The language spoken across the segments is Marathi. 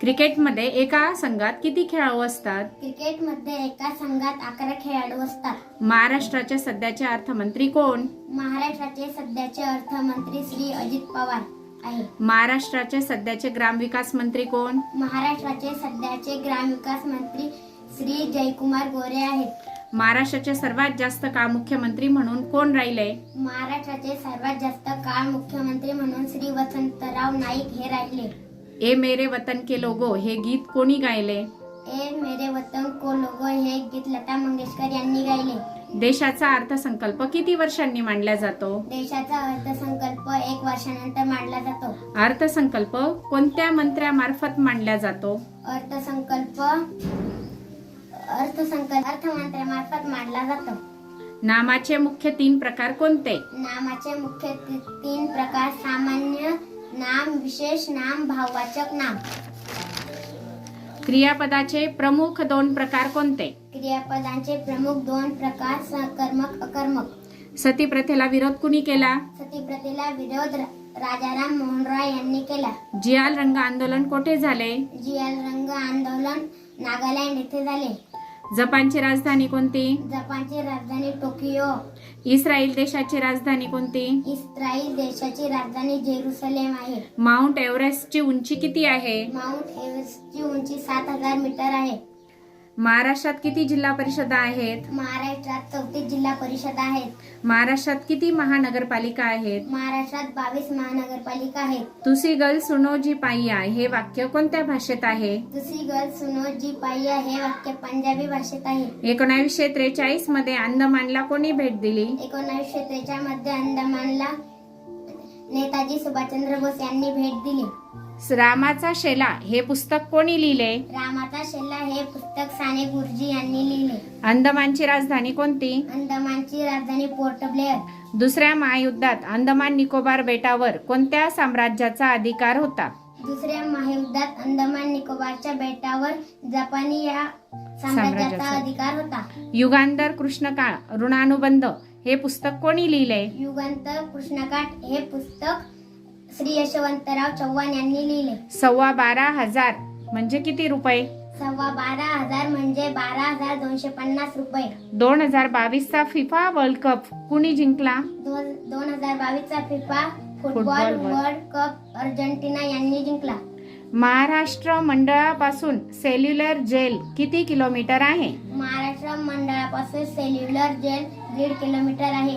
क्रिकेटमध्ये एका संघात किती खेळाडू असतात? क्रिकेटमध्ये एका संघात अकरा खेळाडू असतात. महाराष्ट्राचे सध्याचे अर्थमंत्री कोण? महाराष्ट्राचे सध्याचे अर्थमंत्री श्री अजित पवार आहे. महाराष्ट्राचे सध्याचे ग्रामविकास मंत्री कोण? महाराष्ट्राचे सध्याचे ग्रामविकास मंत्री श्री जयकुमार गोरे आहेत. महाराष्ट्राचे सर्वात जास्त काळ मुख्यमंत्री म्हणून कोण राहिले? महाराष्ट्राचे सर्वात जास्त काळ मुख्यमंत्री म्हणून श्री वसंतराव नाईक हे राहिले. ए मेरे वतन के लोगो हे गीत कोणी गायले? ए मेरे वतन को लोगो हे गीत लता मंगेशकर यांनी गायले. देशाचा अर्थसंकल्प किती वर्षांनी मांडला जातो? देशाचा अर्थसंकल्प एक वर्षानंतर मांडला जातो. अर्थसंकल्प कोणत्या मंत्र्यामार्फत मांडला जातो? अर्थसंकल्प अर्थसंकल्प अर्थमंत्र्यामार्फत मांडला जातो. नामाचे मुख्य तीन प्रकार कोणते? नामाचे मुख्य ती- तीन प्रकार सामान्य नाम विशेष नाम भाववाचक नाम. क्रियापदाचे प्रमुख दोन प्रकार कोणते? क्रियापदांचे प्रमुख दोन प्रकार सकर्मक अकर्मक. सती प्रथेला विरोध कुणी केला? सतीप्रथेला विरोध रा- राजाराम मोहन रॉय यांनी केला. जियाल रंग आंदोलन कोठे झाले? जियाल रंग आंदोलन नागालँड येथे झाले. जपानची राजधानी कोणती? जपानची राजधानी टोकियो. इस्रायल देशाची राजधानी कोणती? इस्रायल देशाची राजधानी जेरुसलेम आहे. माउंट एव्हरेस्टची उंची किती आहे? माउंट एव्हरेस्टची उंची सात हजार मीटर आहे. महाराष्ट्रात किती जिल्हा परिषदा आहेत? महाराष्ट्रात चौतीस जिल्हा परिषद आहेत. महाराष्ट्रात किती महानगरपालिका आहेत? महाराष्ट्रात बावीस महानगरपालिका आहेत. तुसी गल सुनो जी पाईया हे वाक्य कोणत्या भाषेत आहे? दुसरी गर्ल सुनो जी पाहिया हे वाक्य पंजाबी भाषेत आहे. एकोणावीसशे त्रेचाळीसमध्ये अंदमानला कोणी भेट दिली? एकोणीसशे त्रेचाळीसमध्ये अंदमानला नेताजी सुभाषचंद्र बोस यांनी भेट दिली. रामाचा शेला हे पुस्तक कोणी लिहिले? रामाचा शेल्ला हे पुस्तक साने गुरुजी यांनी लिहिले. अंदमानची राजधानी कोणती? अंदमानची राजधानी पोर्ट ब्लेअर. दुसऱ्या महायुद्धात अंदमान निकोबार बेटावर कोणत्या साम्राज्याचा अधिकार होता? दुसऱ्या महायुद्धात अंदमान निकोबारच्या बेटावर जपानी या साम्राज्याचा साम्राज्याचा. अधिकार होता. युगांधर कृष्णकाळ ऋणानुबंध हे पुस्तक कोणी लिहिले? युगांत कृष्णकाठ हे पुस्तक श्री यशवंतराव चव्हाण यांनी लिहिले. सव्वा बारा हजार. म्हणजे किती रुपये? सव्वा बारा हजार म्हणजे बारा हजार दोनशे पन्नास रुपये. दोन हजार बावीसचा फिफा वर्ल्ड कप कुणी जिंकला? दोन दोन हजार बावीसचा FIFA football world cup Argentina यांनी जिंकला. महाराष्ट्र मंडळापासून सेल्युलर जेल किती किलोमीटर आहे? महाराष्ट्र मंडळापासून सेल्युलर जेल दीड किलोमीटर आहे.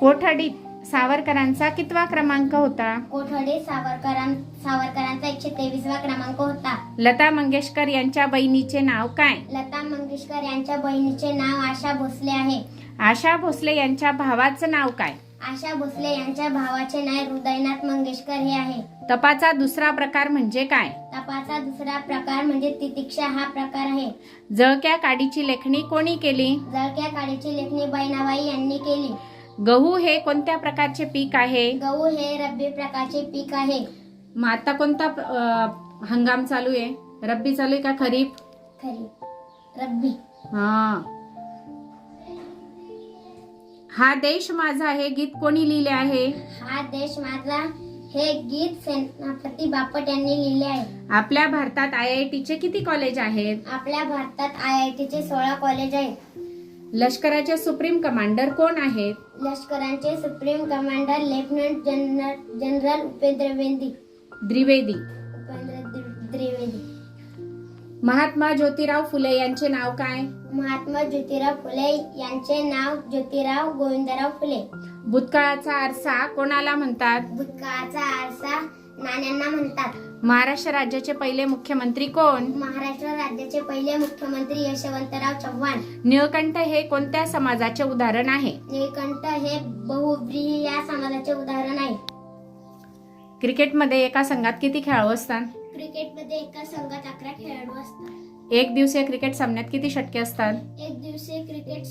कोठडीत? सावरकरांचा कितवा क्रमांक होता? कोठडी सावरकरां सावरकरांचा एकशे तेवीसवा क्रमांक होता. लता मंगेशकर यांच्या बहिणीचे नाव काय? लता मंगेशकर यांच्या बहिणीचे नाव आशा भोसले आहे. आशा भोसले यांच्या भावाचं नाव काय? आशा भोसले यांच्या भावाचे नाव हृदयनाथ मंगेशकर हे आहे. तपाचा दुसरा प्रकार म्हणजे काय? तपाचा दुसरा प्रकार म्हणजे तितिक्षा हा प्रकार आहे. जळक्या काडीची लेखणी कोणी केली? जळक्या काळीची लेखणी बैनाबाई यांनी केली. गहू हे कोणत्या प्रकारचे पीक आहे? गहू हे रब्बी प्रकारचे पीक आहे. मग आता कोणता अं, हंगाम चालू आहे? रब्बी चालू आहे का खरीप? खरी रब्बी. हा. हा देश माझा हे गीत कोणी लिहिले आहे? हा देश माझा हे गीत सेनापती बापट यांनी लिहिले आहे. आपल्या भारतात आय आय टीचे किती कॉलेज आहेत? आपल्या भारतात आय आय टीचे सोळा कॉलेज आहेत. लष्कराचे सुप्रीम कमांडर कोण आहेत? लष्करांचे supreme commander lieutenant general general Upendra Dwivedi. Dwivedi Upendra Dwivedi Mahatma Jyotirao Phule यांचे नाव काय? महात्मा ज्योतिराव फुले यांचे नाव ज्योतिराव गोविंदराव फुले. भूतकाळाचा आरसा कोणाला म्हणतात? भूतकाळाचा आरसा नाण्यांना म्हणतात. महाराष्ट्र राज्याचे पहिले मुख्यमंत्री कोण? महाराष्ट्र राज्याचे पहिले मुख्यमंत्री यशवंतराव चव्हाण. निळकंठ हे कोणत्या समाजाचे उदाहरण आहे? निळकंठ हे बहुब्रीही या समाजाचे उदाहरण आहे. क्रिकेटमध्ये एका संघात किती खेळाडू असतात? क्रिकेटमध्ये एका संघात अकरा खेळाडू असतात. एक दिवसीय क्रिकेट सामन्यात किती षटके असतात? एक दिवसीय क्रिकेट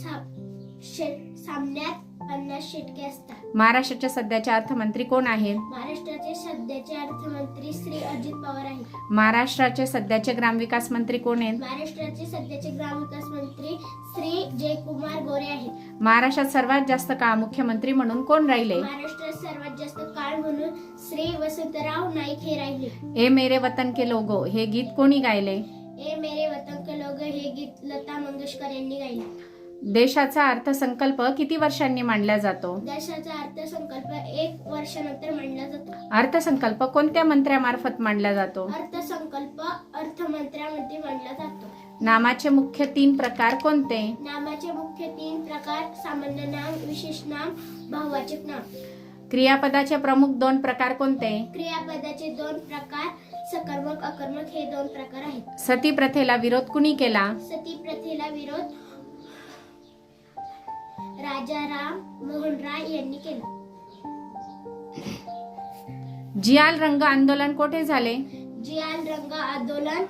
सामन्यात पन्नास षटके असतात. महाराष्ट्राचे सध्याचे अर्थमंत्री कोण आहेत? महाराष्ट्राचे सध्याचे अर्थमंत्री श्री अजित पवार आहेत. महाराष्ट्राचे सध्याचे ग्रामविकास मंत्री कोण आहेत? महाराष्ट्राचे सध्याचे ग्रामविकास मंत्री श्री जयकुमार गोरे आहेत. महाराष्ट्रात सर्वात जास्त काळ मुख्यमंत्री म्हणून कोण राहिले? महाराष्ट्रात सर्वात जास्त काळ म्हणून श्री वसंतराव नाईक हे राहिले. ए मेरे वतन के लोगो हे गीत कोणी गायले? ए मेरे वतन के लोग हे गीत लता मंगेशकर यांनी गायले. देशाचा अर्थसंकल्प किती वर्षांनी मांडला जातो? देशाचा अर्थसंकल्प एक वर्षानंतर मांडला जातो. अर्थसंकल्प कोणत्या मंत्र्यामार्फत मांडला जातो? अर्थसंकल्प अर्थमंत्र्यामध्ये मांडला जातो. नामाचे मुख्य तीन प्रकार कोणते? नामाचे मुख्य तीन प्रकार सामान्य नाम विशेष नाम बहुवाचक नाम. क्रियापदाचे प्रमुख दोन प्रकार कोणते? क्रियापदाचे दोन प्रकार सकर्मक अकर्मक हे दोन प्रकार आहेत. सती प्रथेला विरोध कुणी केला? सती प्रथेला विरोध राजाराम मोहन राय यांनी केला. जियाल रंग आंदोलन कोठे झाले? जियाल रंग आंदोलन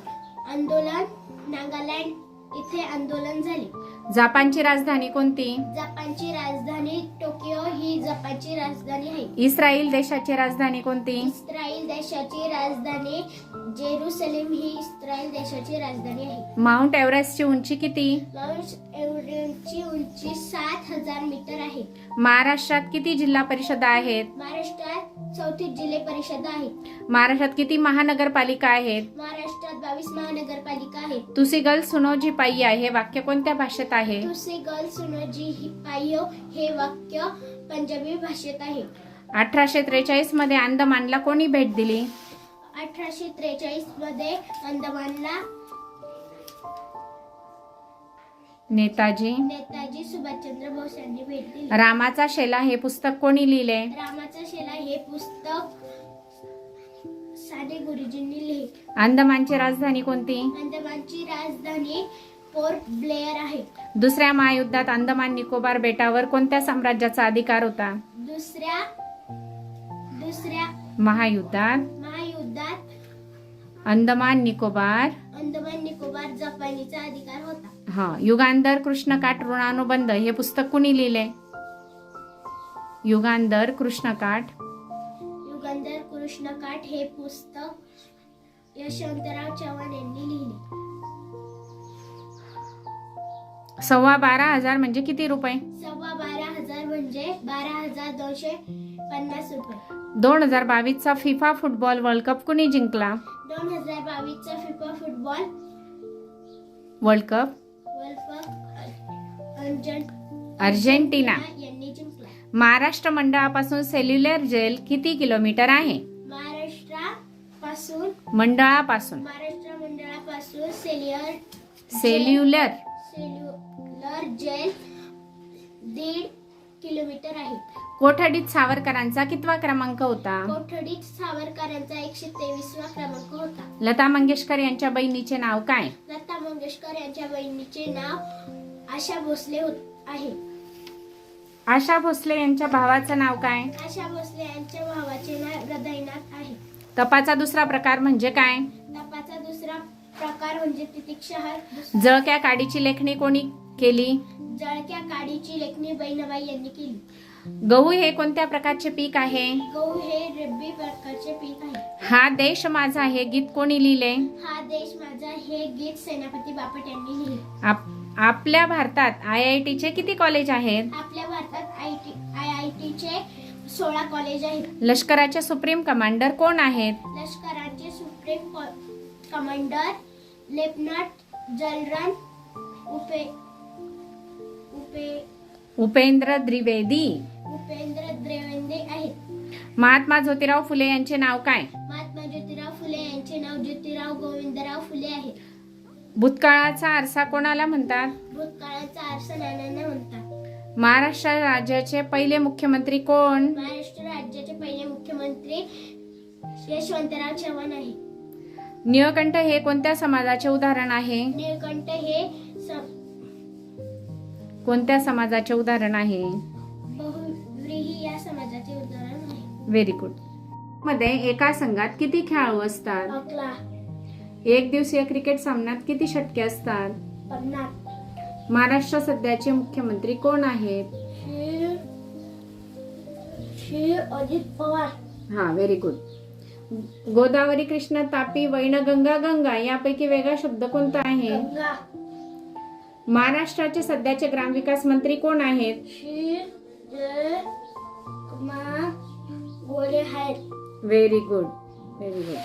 आंदोलन नागालँड इथे आंदोलन झाले. जपानची राजधानी कोणती? जपानची राजधानी टोकियो ही जपानची राजधानी आहे. इस्रायल देशाची राजधानी कोणती? इस्रायल देशाची राजधानी जेरुसलेम ही इस्रायल देशाची राजधानी आहे. माउंट एव्हरेस्टची उंची किती? माउंट एव्हरेस्टची उंची सात हजार मीटर आहे. महाराष्ट्रात किती जिल्हा परिषदा आहेत? महाराष्ट्रात चौथी जिल्हे परिषद आहेत. महाराष्ट्रात किती महानगरपालिका आहेत? महाराष्ट्रात बावीस महानगरपालिका आहेत तुसी गल सुनो जी पाईया हे वाक्य कोणत्या भाषेत आहे? तुसे गर्ल सुनोजी ही पायो हे वाक्य पंजाबी भाषेत आहे. अठराशे त्रेचाळीसमध्ये अंदमानला कोणी भेट दिली? अठराशे त्रेचाळीसमध्ये अंदमानला नेताजी. नेताजी सुभाषचंद्र बोस यांनी भेट दिली. रामाचा शेला हे पुस्तक कोणी लिहिले? रामाचा शेला हे पुस्तक साने गुरुजींनी लिहिले अंदमानची राजधानी कोणती? अंदमानची राजधानी पोर्ट ब्लेअर आहे. दुसऱ्या महायुद्धात अंदमान निकोबार बेटावर कोणत्या साम्राज्याचा अधिकार होता? दुसऱ्या दुसऱ्या महायुद्धात? महायुद्धात अंदमान निकोबार? अंदमान निकोबार जपानीचा अधिकार होता. हा युगांधर कृष्णकाठ ऋणानुबंध हे पुस्तक कुणी लिहिले? युगांधर कृष्णकाठ कृष्णकाठ हे पुस्तक यशवंतराव चव्हाण यांनी लिहिले. सव्वा बारा हजार म्हणजे किती रुपये? सव्वा बारा हजार म्हणजे बारा हजार दोनशे पन्नास रुपये. दोन हजार बावीसचा फिफा फुटबॉल वर्ल्ड कप कुणी जिंकला? दोन हजार बावीसचा FIFA football world cup? World cup urgent Argentina. यांनी जिंकला. महाराष्ट्र मंडळापासून सेल्युलर जेल किती किलोमीटर आहे? महाराष्ट्रापासून मंडळापासून. महाराष्ट्र मंडळापासून सेल्युलर सेल्युलर सेल्युलर जेल दीड किलोमीटर आहे. कोठडीत सावरकरांचा कितवा क्रमांक होता? कोठडीत सावरकरांचा एकशे तेवीसवा क्रमांक होता. लता मंगेशकर यांच्या बहिणीचे नाव काय? लता मंगेशकर यांच्या बहिणीचे नाव आशा भोसले होत आहे. आशा भोसले यांच्या भावाचं नाव काय? आशा भोसले यांच्या भावाचे नाव हृदयनाथ आहे. तपाचा दुसरा प्रकार म्हणजे काय? तपाचा दुसरा प्रकार म्हणजे जळक्या काडीची लेखणी कोणी केली? जळक्या काडीची लेखणी बहिणाबाई यांनी केली. गहू हे कोणत्या प्रकारचे पीक आहे? गहू हे रब्बी प्रकारचे पीक आहे. हा देश माझा हे गीत कोणी लिहिले? हा देश माझा हे गीत सेनापती बापट यांनी लिहिले. आप- आपल्या भारतात आय आय टीचे किती कॉलेज आहेत? आपल्या भारतात आय टी आय आय टीचे सोळा कॉलेज आहेत. लष्कराचे सुप्रीम कमांडर कोण आहेत? लष्कराचे सुप्रीम कॉ- कमांडर लेफ्टनंट जनरल उपे उपे उपेंद्र द्विवेदी. उपेंद्र द्विवेदी आहेत. महात्मा ज्योतिराव फुले यांचे नाव काय? महात्मा ज्योतिराव फुले यांचे नाव ज्योतिराव गोविंदराव फुले आहे. भूतकाळाचा आरसा कोणाला म्हणतात? भूतकाळाचा आरसा नाण्यांना म्हणतात. महाराष्ट्र राज्याचे पहिले मुख्यमंत्री कोण? महाराष्ट्र राज्याचे पहिले मुख्यमंत्री यशवंतराव चव्हाण आहे. निळकंठ हे कोणत्या समाजाचे उदाहरण आहे? निळकंठ हे कोणत्या समाजाचे उदाहरण आहे? बहुव्रीही या समाजाचे उदाहरण आहे. व्हेरी गुडमध्ये एका संघात किती खेळाडू असतात? एक दिवसीय क्रिकेट सामन्यात किती षटके असतात? पन्नास. महाराष्ट्र सध्याचे मुख्यमंत्री कोण आहेत? अजित पवार हा व्हेरी गुड गोदावरी कृष्ण तापी वैनगंगा गंगा यापैकी वेगळा शब्द कोणता आहे? महाराष्ट्राचे सध्याचे ग्रामविकास मंत्री कोण आहेत? Very good very good